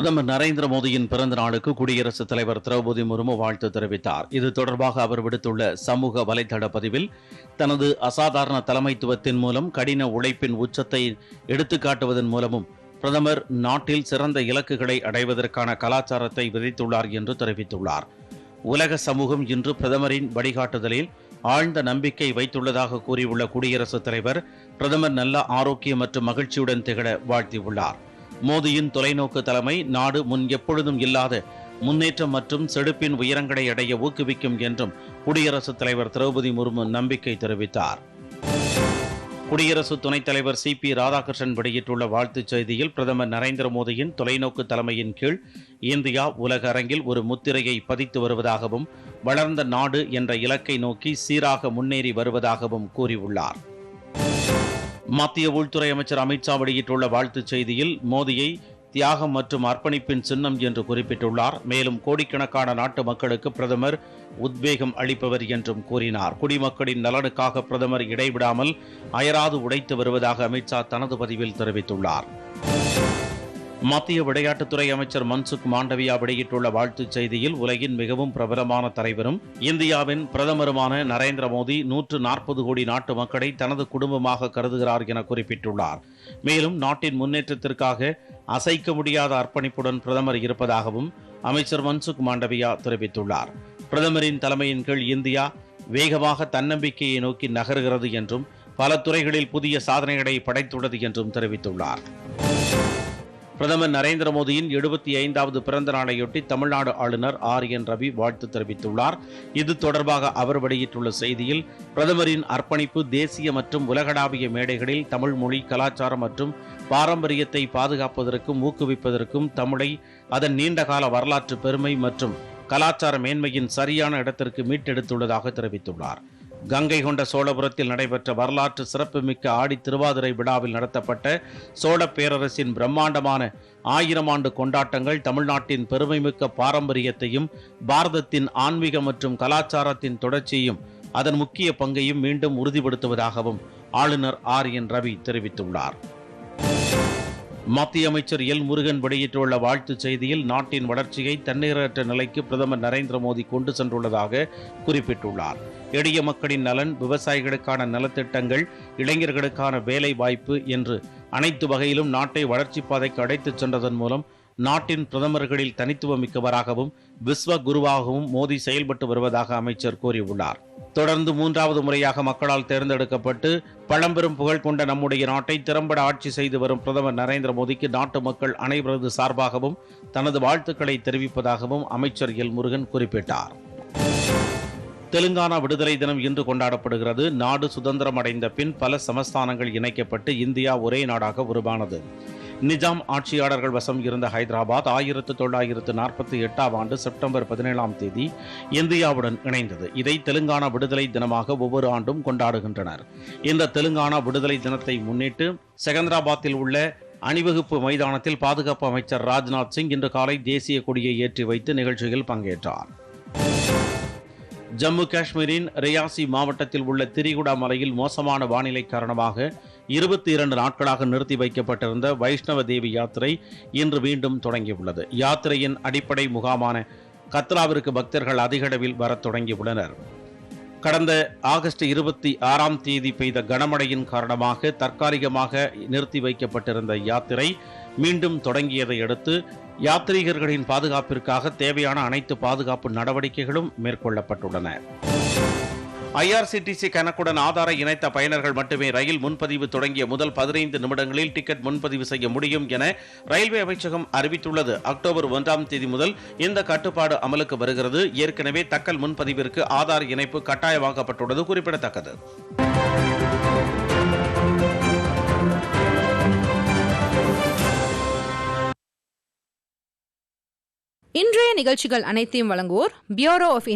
பிரதமர் நரேந்திர மோடியின் பிறந்த நாளுக்கு குடியரசுத் தலைவர் திரௌபதி முர்மு வாழ்த்து தெரிவித்தார். இது தொடர்பாக அவர் விடுத்துள்ள சமூக வலைதள பதிவில் தனது அசாதாரண தலைமைத்துவத்தின் மூலம் கடின உழைப்பின் உச்சத்தை எடுத்துக்காட்டுவதன் மூலமும் பிரதமர் நாட்டில் சிறந்த இலக்குகளை அடைவதற்கான கலாச்சாரத்தை விதைத்துள்ளார் என்று தெரிவித்துள்ளார். உலக சமூகம் இன்று பிரதமரின் வழிகாட்டுதலில் ஆழ்ந்த நம்பிக்கை வைத்துள்ளதாக கூறியுள்ள குடியரசுத் தலைவர் பிரதமர் நல்ல ஆரோக்கியம் மற்றும் மகிழ்ச்சியுடன் திகழ வாழ்த்தியுள்ளார். மோடியின் தொலைநோக்கு தலைமை நாடு முன் எப்பொழுதும் இல்லாத முன்னேற்றம் மற்றும் செழிப்பின் உயரங்களை அடைய ஊக்குவிக்கும் என்றும் குடியரசுத் தலைவர் திரௌபதி முர்மு நம்பிக்கை தெரிவித்தார். குடியரசு துணைத் தலைவர் சி பி ராதாகிருஷ்ணன் வெளியிட்டுள்ள வாழ்த்துச் செய்தியில் பிரதமர் நரேந்திர மோடியின் தொலைநோக்கு தலைமையின் கீழ் இந்தியா உலக அரங்கில் ஒரு முத்திரையை பதித்து வருவதாகவும் வளர்ந்த நாடு என்ற இலக்கை நோக்கி சீராக முன்னேறி வருவதாகவும் கூறியுள்ளார். மத்திய உள்துறை அமைச்சர் அமித்ஷா வெளியிட்டுள்ள வாழ்த்துச் செய்தியில் மோடியை தியாகம் மற்றும் அர்ப்பணிப்பின் சின்னம் என்று குறிப்பிட்டுள்ளார். மேலும் கோடிக்கணக்கான நாட்டு மக்களுக்கு பிரதமர் உத்வேகம் அளிப்பவர் என்றும் கூறினார். குடிமக்களின் நலனுக்காக பிரதமர் இடைவிடாமல் அயராது உடைத்து வருவதாக அமித்ஷா தனது பதிவில் தெரிவித்துள்ளார். மத்திய விளையாட்டுத்துறை அமைச்சர் மன்சுக் மாண்டவியா வெளியிட்டுள்ள வாழ்த்துச் செய்தியில் உலகின் மிகவும் பிரபலமான தலைவரும் இந்தியாவின் பிரதமருமான நரேந்திர மோடி நூற்று நாற்பது கோடி நாட்டு மக்களை தனது குடும்பமாக கருதுகிறார் என குறிப்பிட்டுள்ளார். மேலும் நாட்டின் முன்னேற்றத்திற்காக அசைக்க முடியாத அர்ப்பணிப்புடன் பிரதமர் இருப்பதாகவும் அமைச்சர் மன்சுக் மாண்டவியா தெரிவித்துள்ளார். பிரதமரின் தலைமையின் கீழ் இந்தியா வேகமாக தன்னம்பிக்கையை நோக்கி நகர்கிறது என்றும் பல துறைகளில் புதிய சாதனைகளை படைத்துள்ளது என்றும் தெரிவித்துள்ளார். பிரதமர் நரேந்திர மோடியின் எழுபத்தி ஐந்தாவது பிறந்த நாளையொட்டி தமிழ்நாடு ஆளுநர் ஆர் என் ரவி வாழ்த்து தெரிவித்துள்ளார். இது தொடர்பாக அவர் வெளியிட்டுள்ள செய்தியில் பிரதமரின் அர்ப்பணிப்பு தேசிய மற்றும் உலகளாவிய மேடைகளில் தமிழ் மொழி கலாச்சாரம் மற்றும் பாரம்பரியத்தை பாதுகாப்பதற்கும் ஊக்குவிப்பதற்கும் தமிழை அதன் நீண்டகால வரலாற்று பெருமை மற்றும் கலாச்சார மேன்மையின் சரியான இடத்திற்கு மீட்டெடுத்துள்ளதாக தெரிவித்துள்ளார். கங்கை கொண்ட சோழபுரத்தில் நடைபெற்ற வரலாற்று சிறப்புமிக்க ஆடி திருவாதிரை விழாவில் நடத்தப்பட்ட சோழ பேரரசின் பிரம்மாண்டமான ஆயிரம் ஆண்டு கொண்டாட்டங்கள் தமிழ்நாட்டின் பெருமைமிக்க பாரம்பரியத்தையும் பாரதத்தின் ஆன்மீக மற்றும் கலாச்சாரத்தின் தொடர்ச்சியையும் அதன் முக்கிய பங்கையும் மீண்டும் உறுதிப்படுத்துவதாகவும் ஆளுநர் ஆர் என் ரவி தெரிவித்துள்ளார். மத்திய அமைச்சர் எல் முருகன் வெளியிட்டுள்ள வாழ்த்துச் செய்தியில் நாட்டின் வளர்ச்சியை தண்ணீரற்ற நிலைக்கு பிரதமர் நரேந்திர மோடி கொண்டு சென்றுள்ளதாக குறிப்பிட்டுள்ளார். எளிய மக்களின் நலன் விவசாயிகளுக்கான நலத்திட்டங்கள் இளைஞர்களுக்கான வேலை வாய்ப்பு என்று அனைத்து வகையிலும் நாட்டை வளர்ச்சிப் பாதைக்கு அழைத்துச் சென்றதன் மூலம் நாட்டின் பிரதமர்களில் தனித்துவமிக்கவராகவும் விஸ்வ குருவாகவும் மோடி செயல்பட்டு வருவதாக அமைச்சர் கூறியுள்ளார். தொடர்ந்து மூன்றாவது முறையாக மக்களால் தேர்ந்தெடுக்கப்பட்டு பழம்பெரும் புகழ் கொண்ட நம்முடைய நாட்டை திறம்பட ஆட்சி செய்து வரும் பிரதமர் நரேந்திர மோடிக்கு நாட்டு மக்கள் அனைவரது சார்பாகவும் தனது வாழ்த்துக்களை தெரிவிப்பதாகவும் அமைச்சர் எல். முருகன் குறிப்பிட்டார். தெலுங்கானா விடுதலை தினம் இன்று கொண்டாடப்படுகிறது. நாடு சுதந்திரம் அடைந்த பின் பல சமஸ்தானங்கள் இணைக்கப்பட்டு இந்தியா ஒரே நாடாக உருவானது. நிஜாம் ஆட்சியாளர்கள் வசம் இருந்த ஹைதராபாத் ஆயிரத்து தொள்ளாயிரத்து நாற்பத்தி எட்டாம் ஆண்டு செப்டம்பர் பதினேழாம் தேதி இந்தியாவுடன் இணைந்தது. இதை தெலுங்கானா விடுதலை தினமாக ஒவ்வொரு ஆண்டும் கொண்டாடுகின்றனர். இந்த தெலுங்கானா விடுதலை தினத்தை முன்னிட்டு செகந்திராபாத்தில் உள்ள அணிவகுப்பு மைதானத்தில் பாதுகாப்பு அமைச்சர் ராஜ்நாத் சிங் இன்று காலை தேசிய கொடியை ஏற்றி வைத்து நிகழ்ச்சியில் பங்கேற்றார். ஜம்மு காஷ்மீரின் ரியாசி மாவட்டத்தில் உள்ள திரிகுடா மலையில் மோசமான வானிலை காரணமாக இருபத்தி இரண்டு நாட்களாக நிறுத்தி வைக்கப்பட்டிருந்த வைஷ்ணவ தேவி யாத்திரை இன்று மீண்டும் தொடங்கியுள்ளது. யாத்திரையின் அடிப்படை முகாமான கத்ராவிற்கு பக்தர்கள் அதிக அளவில் வரத் தொடங்கியுள்ளனர். கடந்த ஆகஸ்ட் இருபத்தி ஆறாம் தேதி பெய்த கனமழையின் காரணமாக தற்காலிகமாக நிறுத்தி வைக்கப்பட்டிருந்த யாத்திரை மீண்டும் தொடங்கியதை அடுத்து யாத்ரீகர்களின் பாதுகாப்பிற்காக தேவையான அனைத்து பாதுகாப்பு நடவடிக்கைகளும் மேற்கொள்ளப்பட்டுள்ளன. ஐஆர்சிடிசி கணக்குடன் ஆதாரை இணைத்த பயனர்கள் மட்டுமே ரயில் முன்பதிவு தொடங்கிய முதல் பதினைந்து நிமிடங்களில் டிக்கெட் முன்பதிவு செய்ய முடியும் என ரயில்வே அமைச்சகம் அறிவித்துள்ளது. அக்டோபர் ஒன்றாம் தேதி முதல் இந்த கட்டுப்பாடு அமலுக்கு வருகிறது. ஏற்கனவே தக்கல் முன்பதிவிற்கு ஆதார் இணைப்பு கட்டாயமாக்கப்பட்டுள்ளது. குறிப்பிடத்தக்கது. இன்றைய நிகழ்ச்சிகள் அனைத்தையும் வழங்குவோர் பியூரோ ஆஃப்